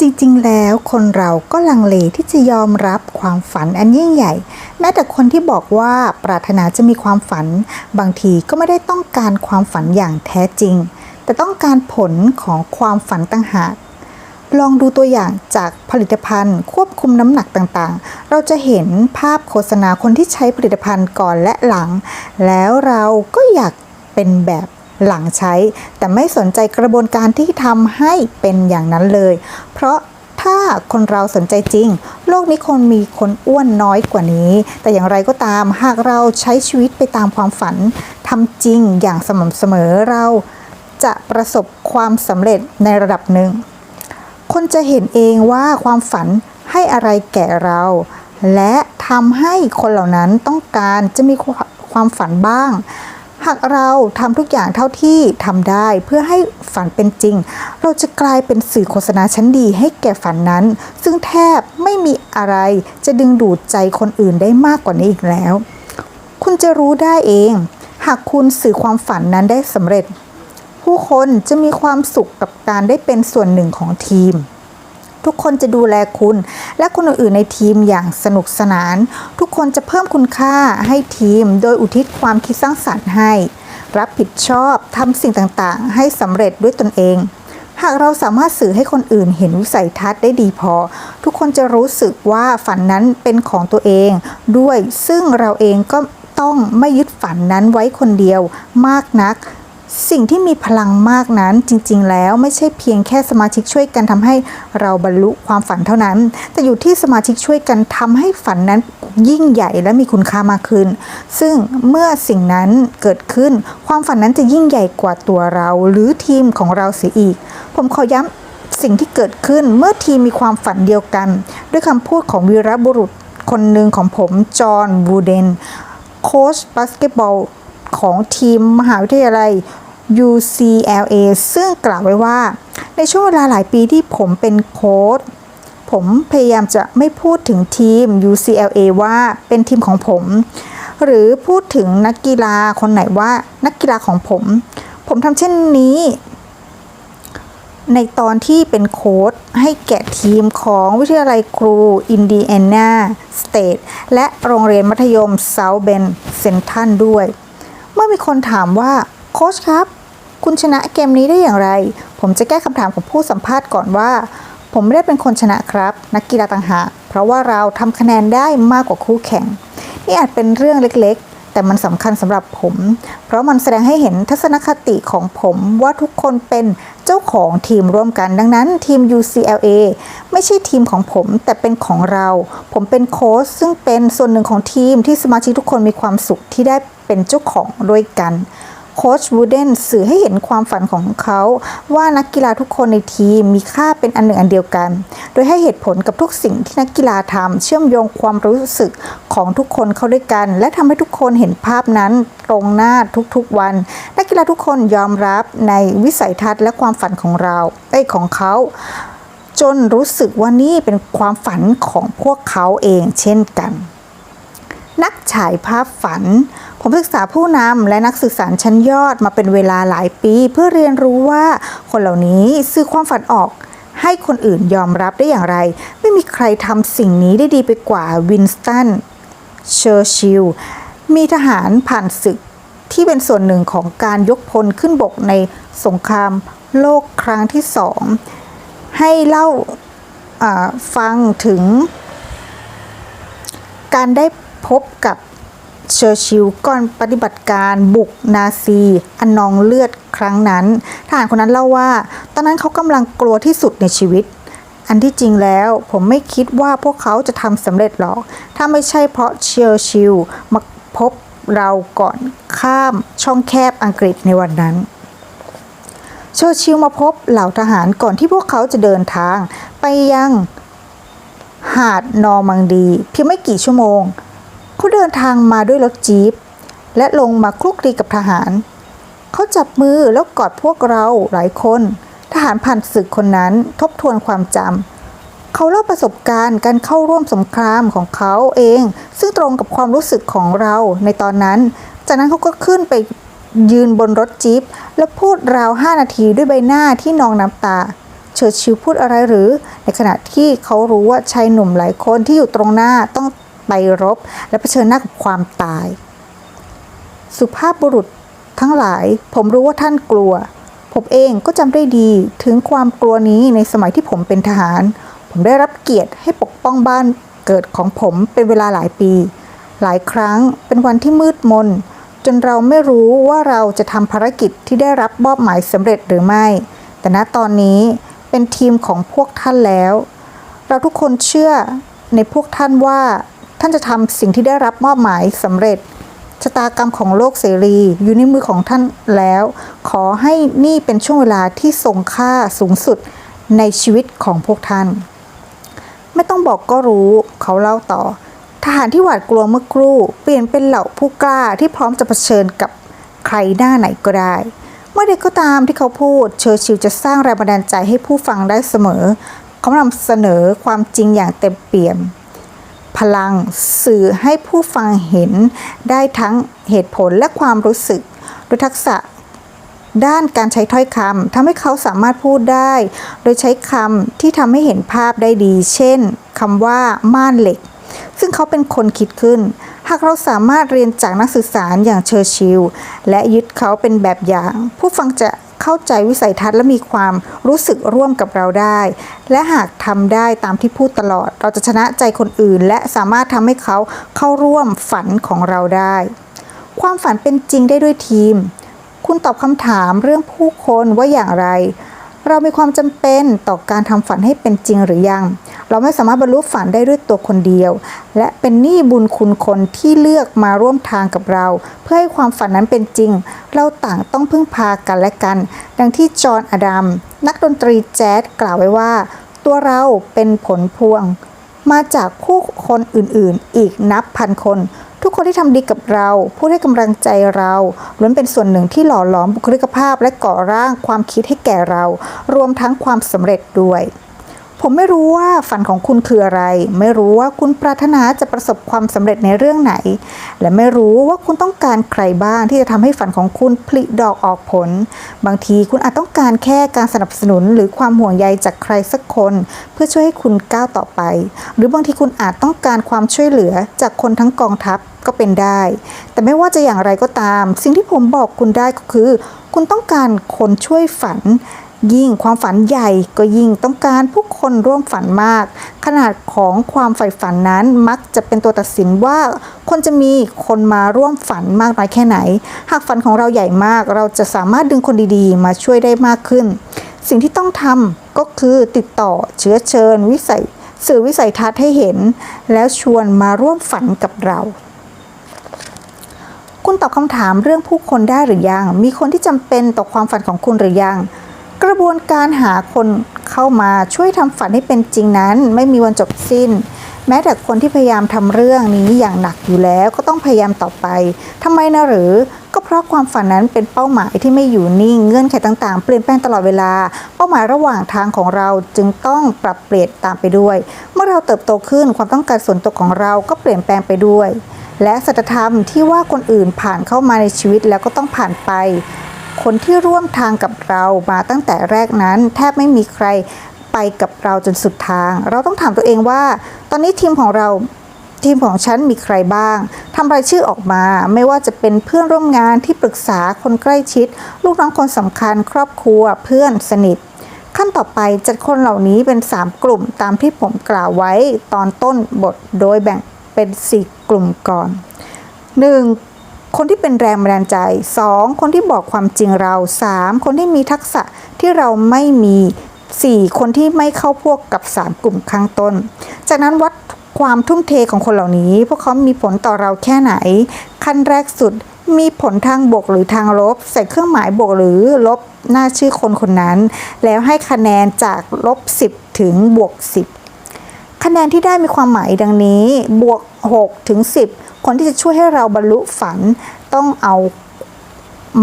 จริงๆ แล้วคนเราก็ลังเลที่จะยอมรับความฝันอันยิ่งใหญ่ แม้แต่คนที่บอกว่าปรารถนาจะมีความฝัน บางทีก็ไม่ได้ต้องการความฝันอย่างแท้จริง แต่ต้องการผลของความฝันต่างหากลองดูตัวอย่างจากผลิตภัณฑ์ ควบคุมน้ำหนักต่างๆ เราจะเห็นภาพโฆษณาคนที่ใช้ผลิตภัณฑ์ก่อนและหลัง แล้วเราก็อยากเป็นแบบ หลังใช้ แต่ไม่สนใจกระบวนการที่ทำให้เป็นอย่างนั้นเลย เพราะถ้าคนเราสนใจจริง โลกนี้คงมีคนอ้วนน้อยกว่านี้ แต่อย่างไรก็ตามหากเราใช้ชีวิตไปตามความฝันทำจริงอย่างสม่ำเสมอเราจะประสบความสำเร็จในระดับหนึ่ง คนจะเห็นเองว่าความฝันให้อะไรแก่เรา และทำให้คนเหล่านั้นต้องการจะมีความฝันบ้าง หากเราทำทุกอย่างเท่าที่ทำได้เพื่อให้ฝันเป็นจริง เราจะกลายเป็นสื่อโฆษณาชั้นดีให้แก่ฝันนั้น ซึ่งแทบไม่มีอะไรจะดึงดูดใจคนอื่นได้มากกว่านี้อีกแล้ว คุณจะรู้ได้เอง หากคุณสื่อความฝันนั้นได้สำเร็จ ผู้คนจะมีความสุขกับการได้เป็นส่วนหนึ่งของทีม ทุกคนจะดูแลคุณ และคนอื่นๆในทีมอย่างสนุกสนาน ทุกคนจะเพิ่มคุณค่าให้ทีม โดยอุทิศความคิดสร้างสรรค์ให้ รับผิดชอบทำสิ่งต่างๆ ให้สำเร็จด้วยตนเอง หากเราสามารถสื่อให้คนอื่นเห็นวิสัยทัศน์ได้ดีพอ ทุกคนจะรู้สึกว่าฝันนั้นเป็นของตัวเอง ด้วยซึ่งเราเองก็ต้องไม่ยึดฝันนั้นไว้คนเดียวมากนัก สิ่งที่มีพลังมากนั้นจริง ๆ แล้วไม่ใช่เพียงแค่สมาชิกช่วยกันทำให้เราบรรลุความฝันเท่านั้น แต่อยู่ที่สมาชิกช่วยกันทำให้ฝันนั้นยิ่งใหญ่และมีคุณค่ามากขึ้น ซึ่งเมื่อสิ่งนั้นเกิดขึ้น ความฝันนั้นจะยิ่งใหญ่กว่าตัวเรา หรือทีมของเราเสียอีก ผมขอย้ำสิ่งที่เกิดขึ้นเมื่อทีมมีความฝันเดียวกัน ด้วยคำพูดของวีรบุรุษคนหนึ่งของผมจอห์นวูเดน โค้ชบาสเกตบอลของทีมมหาวิทยาลัย UCLA ซึ่งกล่าวไว้ว่า ในช่วงเวลาหลายปีที่ผมเป็นโค้ชผมพยายามจะไม่พูดถึงทีม UCLA ว่าเป็นทีมของผม หรือพูดถึงนักกีฬาคนไหนว่านักกีฬาของผม ผมทำเช่นนี้ ในตอนที่เป็นโค้ชให้แก่ทีมของวิทยาลัยครูอินดียนาสเตทและโรงเรียนมัธยมเซาเบนเซนทันด้วย เมื่อมีคนถามว่าโค้ชครับ คุณชนะเกมนี้ได้อย่างไร ผมจะแก้คำถามของผู้สัมภาษณ์ก่อนว่า ผมไม่ได้เป็นคนชนะครับ นักกีฬาต่างหาก เพราะว่าเราทำคะแนนได้มากกว่าคู่แข่ง นี่อาจเป็นเรื่องเล็กๆ แต่มันสำคัญสำหรับผม เพราะมันแสดงให้เห็นทัศนคติของผมว่าทุกคนเป็นเจ้าของทีมร่วมกัน ดังนั้นทีม UCLA ไม่ใช่ทีมของผม แต่เป็นของเรา ผมเป็นโค้ชซึ่งเป็นส่วนหนึ่งของทีมที่สมาชิกทุกคนมีความสุขที่ได้เป็นเจ้าของด้วยกัน โค้ชวูเดนสื่อให้เห็นความฝันของเขาว่านักกีฬาทุกคนในทีมมีค่าเป็นอันหนึ่งอันเดียวกัน โดยให้เหตุผลกับทุกสิ่งที่นักกีฬาทำเชื่อมโยงความรู้สึกของทุกคนเข้าด้วยกัน และทำให้ทุกคนเห็นภาพนั้นตรงหน้าทุกๆวัน นักกีฬาทุกคนยอมรับในวิสัยทัศน์และความฝันของเราไอ้ของเขาจนรู้สึกว่านี่เป็นความฝันของพวกเขาเองเช่นกัน นักฉายภาพฝัน ผมศึกษาผู้นำและนักสื่อสารชั้นยอดมาเป็นเวลาหลายปี เพื่อเรียนรู้ว่าคนเหล่านี้สื่อความฝันออก ให้คนอื่นยอมรับได้อย่างไร ไม่มีใครทำสิ่งนี้ได้ดีไปกว่าวินสตันเชอร์ชิลมีทหารผ่านศึกที่เป็นส่วนหนึ่งของการยกพลขึ้นบกในสงครามโลกครั้งที่สองให้เล่าอ่าฟังถึงการได้ พบกับเชอร์ชิลก่อนปฏิบัติการบุกนาซีอันนองเลือดครั้งนั้นทหารคนนั้นเล่าว่า ตอนนั้นเขากำลังกลัวที่สุดในชีวิต อันที่จริงแล้ว ผมไม่คิดว่าพวกเขาจะทำสำเร็จหรอก ถ้าไม่ใช่เพราะเชอร์ชิลมาพบเราก่อนข้ามช่องแคบอังกฤษในวันนั้นเชอร์ชิลมาพบเหล่าทหารก่อนที่พวกเขาจะเดินทาง ไปยังหาดนอร์มังดี เพียงไม่กี่ชั่วโมง เขาเดินทางมาด้วยรถจี๊ปและลงมาคลุกคลีกับทหาร เขาจับมือแล้วกอดพวกเราหลายคน ทหารผ่านศึกคนนั้นทบทวนความจำ เขาเล่าประสบการณ์การเข้าร่วมสงครามของเขาเอง ซึ่งตรงกับความรู้สึกของเราในตอนนั้น จากนั้นเขาก็ขึ้นไปยืนบนรถจี๊ปและพูดราวห้านาทีด้วยใบหน้าที่นองน้ำตา เชชอร์ชิลพูดอะไรหรือ ในขณะที่เขารู้ว่าชายหนุ่มหลายคนที่อยู่ตรงหน้าต้อง ไปรบ และเผชิญหน้ากับความตาย สุภาพบุรุษทั้งหลาย ผมรู้ว่าท่านกลัว ผมเองก็จำได้ดีถึงความกลัวนี้ในสมัยที่ผมเป็นทหาร ผมได้รับเกียรติให้ปกป้องบ้านเกิดของผมเป็นเวลาหลายปี หลายครั้งเป็นวันที่มืดมน จนเราไม่รู้ว่าเราจะทำภารกิจที่ได้รับมอบหมายสำเร็จหรือไม่ แต่ณตอนนี้เป็นทีมของพวกท่านแล้ว เราทุกคนเชื่อในพวกท่านว่า ท่านจะทำสิ่งที่ได้รับมอบหมายสำเร็จ ชะตากรรมของโลกเสรี อยู่ในมือของท่านแล้ว ขอให้นี่เป็นช่วงเวลาที่ทรงค่าสูงสุดในชีวิตของพวกท่าน ไม่ต้องบอกก็รู้ เขาเล่าต่อ ทหารที่หวาดกลัวเมื่อครู่ เปลี่ยนเป็นเหล่าผู้กล้าที่พร้อมจะเผชิญกับใครหน้าไหนก็ได้เมื่อใดก็ตามที่เขาพูด เชอร์ชิลจะสร้างแรงบันดาลใจให้ผู้ฟังได้เสมอ เขานำเสนอความจริงอย่างเต็มเปี่ยม พลังสื่อให้ผู้ฟังเห็นได้ทั้งเหตุผลและความรู้สึกโดยทักษะด้านการใช้ถ้อยคำทำให้เขาสามารถพูดได้ โดยใช้คำที่ทำให้เห็นภาพได้ดี เช่นคำว่าม่านเหล็ก ซึ่งเขาเป็นคนคิดขึ้น หากเราสามารถเรียนจากนักสื่อสารอย่างเชอร์ชิลและยึดเขาเป็นแบบอย่าง ผู้ฟังจะ เข้าใจวิสัยทัศน์และมีความรู้สึกร่วมกับเราได้ และหากทำได้ตามที่พูดตลอด เราจะชนะใจคนอื่น และสามารถทำให้เขาเข้าร่วมฝันของเราได้ ความฝันเป็นจริงได้ด้วยทีม คุณตอบคำถามเรื่องผู้คนว่าอย่างไร เรามีความจำเป็นต่อการทำฝันให้เป็นจริงหรือยัง เราไม่สามารถบรรลุฝันได้ด้วยตัวคนเดียว และเป็นหนี้บุญคุณคนที่เลือกมาร่วมทางกับเรา เพื่อให้ความฝันนั้นเป็นจริง เราต่างต้องพึ่งพากันและกัน ดังที่จอห์นอดัมนักดนตรีแจ๊สกล่าวไว้ว่า ตัวเราเป็นผลพวง มาจากผู้คนอื่นๆ อีกนับพันคนทุกคนที่ทำดีกับเรา พูดให้กำลังใจเราล้วนเป็นส่วนหนึ่งที่หล่อหลอมบุคลิกภาพและก่อร่างความคิดให้แก่เรา รวมทั้งความสำเร็จด้วย ผมไม่รู้ว่าฝันของคุณคืออะไร ไม่รู้ว่าคุณปรารถนาจะประสบความสำเร็จในเรื่องไหน และไม่รู้ว่าคุณต้องการใครบ้างที่จะทำให้ฝันของคุณผลิดอกออกผล บางทีคุณอาจต้องการแค่การสนับสนุนหรือความห่วงใยจากใครสักคน เพื่อช่วยให้คุณก้าวต่อไป หรือบางทีคุณอาจต้องการความช่วยเหลือจากคนทั้งกองทัพก็เป็นได้ แต่ไม่ว่าจะอย่างไรก็ตาม สิ่งที่ผมบอกคุณได้ก็คือ คุณต้องการคนช่วยฝัน ยิ่งความฝันใหญ่ก็ยิ่งต้องการผู้คนร่วมฝันมาก ขนาดของความใฝ่ฝันนั้นมักจะเป็นตัวตัดสินว่า คนจะมีคนมาร่วมฝันมากน้อยแค่ไหน หากฝันของเราใหญ่มาก เราจะสามารถดึงคนดีๆ มาช่วยได้มากขึ้น สิ่งที่ต้องทำก็คือติดต่อเชื้อเชิญ วิสัยสื่อวิสัยทัศน์ให้เห็น แล้วชวนมาร่วมฝันกับเราคุณตอบคำถามเรื่องผู้คนได้หรือยัง มีคนที่จำเป็นต่อความฝันของคุณหรือยัง กระบวนการหาคนเข้ามาช่วยทำฝันให้เป็นจริงนั้น ไม่มีวันจบสิ้น แม้แต่คนที่พยายามทำเรื่องนี้อย่างหนักอยู่แล้วก็ต้องพยายามต่อไปทำไมนะหรือก็เพราะความฝันนั้นเป็นเป้าหมายที่ไม่อยู่นิ่งเงื่อนไขต่างๆ เปลี่ยนแปลงตลอดเวลา เป้าหมายระหว่างทางของเราจึงต้องปรับเปลี่ยนตามไปด้วย เมื่อเราเติบโตขึ้นความต้องการส่วนตัวของเราก็เปลี่ยนแปลงไปด้วย และสัจธรรมที่ว่าคนอื่นผ่านเข้ามาในชีวิตแล้วก็ต้องผ่านไป คนที่ร่วมทางกับเรามาตั้งแต่แรกนั้น แทบไม่มีใครไปกับเราจนสุดทาง เราต้องถามตัวเองว่า ตอนนี้ทีมของเราทีมของฉันมีใครบ้างทำรายชื่อออกมา ไม่ว่าจะเป็นเพื่อนร่วมงานที่ปรึกษาคนใกล้ชิด ลูกน้องคนสำคัญ ครอบครัว เพื่อนสนิท ขั้นต่อไปจัดคนเหล่านี้เป็น 3 กลุ่มตามที่ผมกล่าวไว้ตอนต้นบทโดยแบ่งเป็น 4 กลุ่มก่อน 1. คนที่เป็นแรงบันดาลใจ 2. คนที่บอกความจริงเรา 3. คนที่มีทักษะที่เราไม่มี 4. คนที่ไม่เข้าพวกกับ 3 กลุ่มข้างต้น จากนั้นวัดความทุ่มเทของคนเหล่านี้ พวกเขามีผลต่อเราแค่ไหน ขั้นแรกสุดมีผลทางบวกหรือทางลบ ใส่เครื่องหมายบวกหรือลบหน้าชื่อคนคนนั้น แล้วให้คะแนนจากลบ 10 ถึงบวก 10 คะแนนที่ได้มีความหมายดังนี้ บวก6ถึง10 คนที่จะช่วยให้เราบรรลุฝันต้องเอา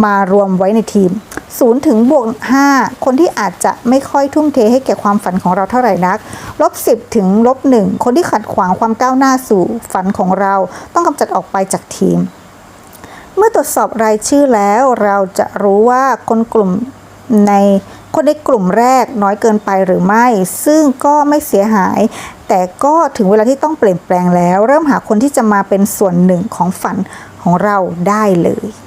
มารวมไว้ในทีม 0 ถึงบวก 5 คนที่อาจจะไม่ค่อยทุ่มเทให้แก่ความฝันของเราเท่าไหร่นัก ลบ 10 ถึงลบ 1 คนที่ขัดขวางความก้าวหน้าสู่ฝันของเรา ต้องกำจัดออกไปจากทีม เมื่อตรวจสอบรายชื่อแล้วเราจะรู้ว่าคนกลุ่มใน คนในกลุ่มแรกน้อยเกินไปหรือไม่ ซึ่งก็ไม่เสียหาย แต่ก็ถึงเวลาที่ต้องเปลี่ยนแปลงแล้ว เริ่มหาคนที่จะมาเป็นส่วนหนึ่งของฝันของเราได้เลย